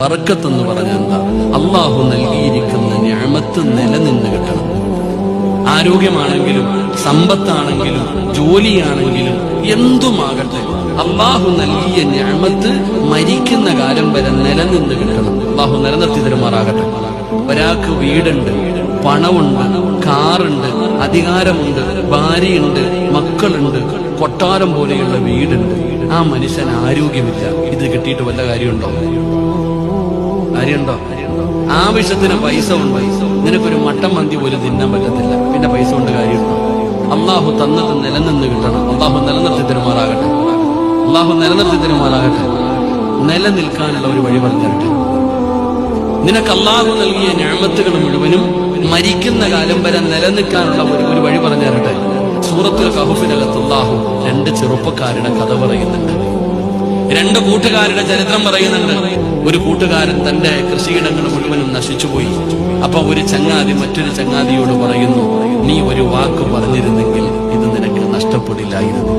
ബർക്കത്തെന്ന് പറഞ്ഞെന്താ? അള്ളാഹു നൽകിയിരിക്കുന്ന ഞാമത്ത് നിലനിന്ന് കിട്ടണം. ആരോഗ്യമാണെങ്കിലും സമ്പത്താണെങ്കിലും ജോലിയാണെങ്കിലും എന്തുമാകട്ടെ അള്ളാഹു നൽകിയ ഞാമത്ത് മരിക്കുന്ന കാലം വരെ നിലനിന്ന് കിട്ടണം. അള്ളാഹു നിലനിർത്തി തരുമാറാകട്ടെ. ഒരാൾക്ക് വീടുണ്ട് പണമുണ്ട് കാറുണ്ട് അധികാരമുണ്ട് ഭാര്യയുണ്ട് മക്കളുണ്ട് കൊട്ടാരം പോലെയുള്ള വീടുണ്ട്. ആ മനുഷ്യൻ ആരോഗ്യമില്ല. ഇത് കിട്ടിയിട്ട് വല്ല കാര്യമുണ്ടോ? കാര്യമുണ്ടോ? ആവശ്യത്തിന് പൈസ ഉണ്ട്. നിനക്കൊരു മട്ടൻ മന്തി പോലും തിന്നാൻ പറ്റത്തില്ല. പിന്നെ പൈസ കൊണ്ട് കാര്യമുണ്ടോ? അള്ളാഹു തന്നത് നിലനിന്ന് കിട്ടണം. അള്ളാഹു നിലനിർത്തി തരുമാറാകട്ടെ. അള്ളാഹു നിലനിർത്തി തരുമാറാകട്ടെ. നിലനിൽക്കാനുള്ള ഒരു വഴി പറഞ്ഞിട്ട്. നിനക്ക് അള്ളാഹു നൽകിയ ഞാമത്തുകൾ മുഴുവനും മരിക്കുന്ന കാലം വരെ നിലനിൽക്കാനുള്ള ഒരു വഴി പറഞ്ഞു രണ്ട് ചെറുപ്പക്കാരുടെ കഥ പറയുന്നുണ്ട്. രണ്ട് കൂട്ടുകാരുടെ ചരിത്രം പറയുന്നുണ്ട്. ഒരു കൂട്ടുകാരൻ തന്റെ കൃഷിയിടങ്ങൾ മുഴുവനും നശിച്ചുപോയി. അപ്പൊ ഒരു ചങ്ങാതി മറ്റൊരു ചങ്ങാതിയോട് പറയുന്നു നീ ഒരു വാക്ക് പറഞ്ഞിരുന്നെങ്കിൽ ഇത് നിനക്ക് നഷ്ടപ്പെടില്ലായിരുന്നു.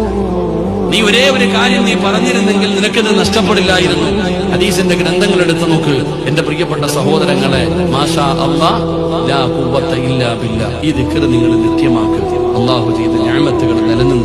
നീ ഒരേ ഒരു കാര്യം നീ പറഞ്ഞിരുന്നെങ്കിൽ നിനക്കിത് നഷ്ടപ്പെടില്ലായിരുന്നു. ഹദീസിന്റെ ഗ്രന്ഥങ്ങൾ എടുത്തു നോക്ക്. എന്റെ പ്രിയപ്പെട്ട സഹോദരങ്ങളെ മാഷാ ലാ ഇല്ലാ ഈ ദിക്ർ നിങ്ങൾ നിത്യമാക്കുക അള്ളാഹു ചെയ്ത ഞാമത്തുകൾ നിലനിന്ന്